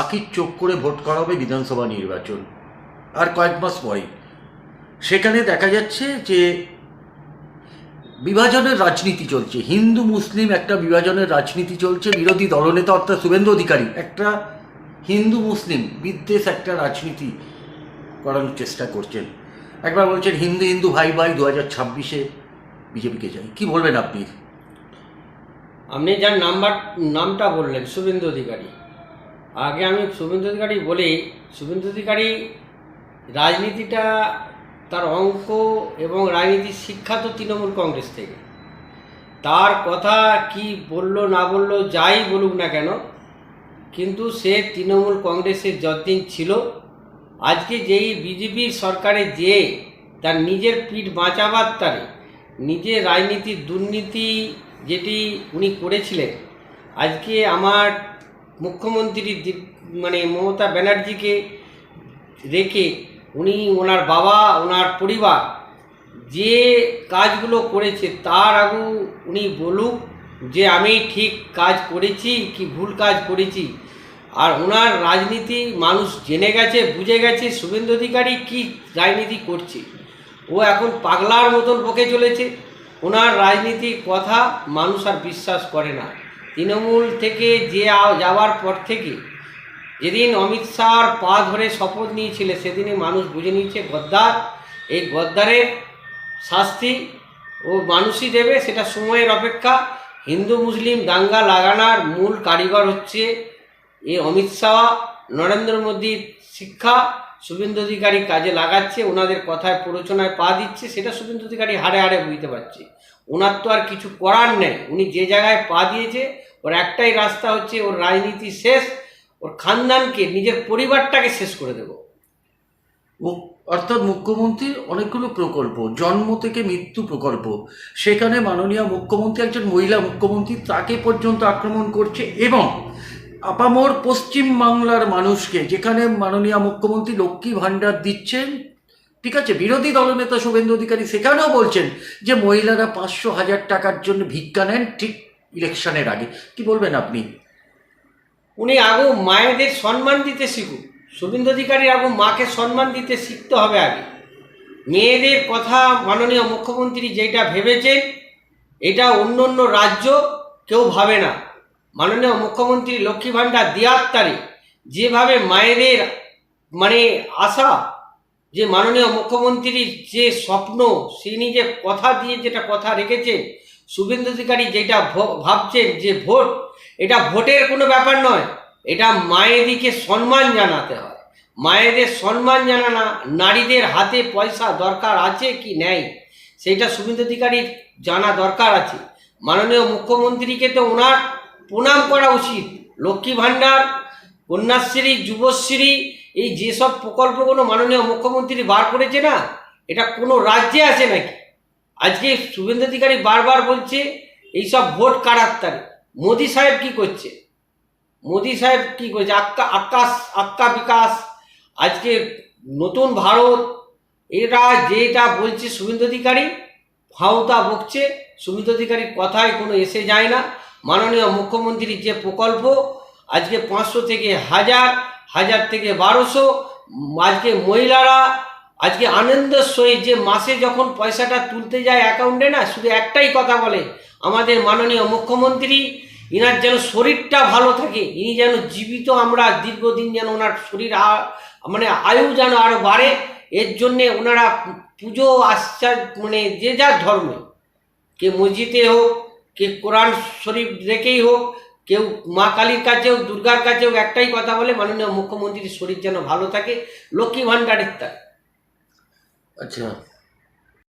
পাখির চোখ করে ভোট করা হবে বিধানসভা নির্বাচন। আর কয়েক মাস পরেই। সেখানে দেখা যাচ্ছে যে বিভাজনের রাজনীতি চলছে। হিন্দু, মুসলিম একটা বিভাজনের রাজনীতি চলছে। বিরোধী দলনেতা অর্থাৎ শুভেন্দু অধিকারী। একটা হিন্দু, মুসলিম বিদ্বেষ একটা রাজনীতি করানোর চেষ্টা করছেন। একবার বলছেন, হিন্দু হিন্দু, ভাই ভাই, দু হাজার ছাব্বিশে বিজেপিকে যাই কি বলবেন আপনি? আপনি যার নাম্বার, নামটা বললেন, শুভেন্দু অধিকারী। আগে আমি শুভেন্দু অধিকারী বলি, শুভেন্দু অধিকারী রাজনীতিটা তার অঙ্ক এবং রাজনীতির শিক্ষা তো তৃণমূল কংগ্রেস থেকে। তার কথা কি বলল, না বলল, যাই বলুক না কেন, কিন্তু সে তৃণমূল কংগ্রেসের যতদিন ছিল, আজকে যেই বিজেপি সরকারে যে তার নিজের পিঠ বাঁচাবার তারে, নিজের রাজনীতির দুর্নীতি যেটি উনি করেছিলেন, আজকে আমার মুখ্যমন্ত্রী মানে মমতা ব্যানার্জিকে রেখে উনি ওনার বাবা, ওনার পরিবার যে কাজগুলো করেছে তার আগু উনি বলুক যে আমি ঠিক কাজ করেছি কি ভুল কাজ করেছি। আর ওনার রাজনীতি মানুষ জেনে গেছে, বুঝে গেছে, শুভেন্দু অধিকারী কী রাজনীতি করছে। ও এখন পাগলার মতন বকে চলেছে। ওনার রাজনীতির কথা মানুষ আর বিশ্বাস করে না। তৃণমূল থেকে যে যাওয়ার পর থেকে যেদিন অমিত শাহর পা ধরে শপথ নিয়েছিলে, সেদিনই মানুষ বুঝে নিয়েছে গদ্দার। এই গদ্দারের শাস্তি ও মানুষই দেবে, সেটা সময়ের অপেক্ষা। হিন্দু, মুসলিম দাঙ্গা লাগানোর মূল কারিগর হচ্ছে এই অমিত শাহ। নরেন্দ্র মোদীর শিক্ষা শুভেন্দু অধিকারী কাজে লাগাচ্ছে, ওনাদের কথায় প্ররোচনায় পা দিচ্ছে, সেটা শুভেন্দু অধিকারী হাড়ে হাড়ে বুঝতে পারছে। ওনার তো আর কিছু করার নেই, উনি যে জায়গায় পা দিয়েছে, ওর একটাই রাস্তা হচ্ছে ওর রাজনীতি শেষ, ওর খানদানকে, নিজের পরিবারটাকে শেষ করে দেবো। অর্থাৎ মুখ্যমন্ত্রীর অনেকগুলো প্রকল্প, জন্ম থেকে মৃত্যু প্রকল্প, সেখানে মাননীয় মুখ্যমন্ত্রী একজন মহিলা মুখ্যমন্ত্রী, তাকে পর্যন্ত আক্রমণ করছে এবং আপামর পশ্চিম বাংলার মানুষকে, যেখানে মাননীয় মুখ্যমন্ত্রী লক্ষ্মী ভাণ্ডার দিচ্ছেন, ঠিক আছে, বিরোধী দলনেতা শুভেন্দু অধিকারী সেখানেও বলছেন যে মহিলারা পাঁচশো হাজার টাকার জন্য ভিক্ষা নেন ঠিক ইলেকশনের আগে। কি বলবেন আপনি? উনি আগু মায়েদের সম্মান দিতে শিখুক। শুভেন্দু অধিকারীর আগু মাকে সম্মান দিতে শিখতে হবে আগে। মেয়েদের কথা মাননীয় মুখ্যমন্ত্রী যেটা ভেবেছেন, এটা অন্য অন্য রাজ্য কেউ ভাবে না। মাননীয় মুখ্যমন্ত্রী লক্ষ্মী ভাণ্ডার দেওয়ার যেভাবে মায়েদের মানে আশা, যে মাননীয় মুখ্যমন্ত্রীর যে স্বপ্ন তিনি যে কথা দিয়ে যেটা কথা রেখেছেন, শুভেন্দু অধিকারী যেটা ভাবছেন যে ভোট, এটা ভোটের কোনো ব্যাপার নয়। এটা মায়েদিকে সম্মান জানাতে হয়। মায়েদের সম্মান জানানা, নারীদের হাতে পয়সা দরকার আছে কি নেই সেইটা শুভেন্দু অধিকারীর জানা দরকার আছে। মাননীয় মুখ্যমন্ত্রীকে তো ওনার প্রণাম করা উচিত। লক্ষ্মী ভাণ্ডার, কন্যাশ্রী, যুবশ্রী, এই যেসব প্রকল্পগুলো মাননীয় মুখ্যমন্ত্রী বার করেছে না, এটা কোনো রাজ্যে আছে নাকি? আজকে শুভেন্দু অধিকারী বারবার বলছে, এইসব ভোট কারার তারে মোদি সাহেব কি করছে? মোদি সাহেব কি করছে? আক্কা, আকাশ, আক্কা বিকাশ, আজকে নতুন ভারত, এরা যেটা বলছে শুভেন্দু অধিকারী ফাউতা বকছে, শুভেন্দু অধিকারীর কথায় কোনো এসে যায় না। মাননীয় মুখ্যমন্ত্রীর যে প্রকল্প, আজকে পাঁচশো থেকে হাজার হাজার থেকে বারোশো, আজকে মহিলারা, আজকে আনন্দের সহিত যে মাসে যখন পয়সাটা তুলতে যায় অ্যাকাউন্টে না, শুধু একটাই কথা বলে, আমাদের মাননীয় মুখ্যমন্ত্রী, ইনার যেন শরীরটা ভালো থাকে, ইনি যেন জীবিত আমরা দীর্ঘদিন যেন ওনার শরীর মানে আয়ু যেন আরও বাড়ে, এর জন্যে ওনারা পুজো আশ্চার মানে যে যার ধর্মে, কে মসজিদে হোক কে কোরআন শরীফ রেখেই হোক, কেউ মা কালীর কাছেও, দুর্গার কাছেও একটাই কথা বলে, মাননীয় মুখ্যমন্ত্রীর শরীর যেন ভালো থাকে, লক্ষ্মী ভাণ্ডারের তার আচ্ছা।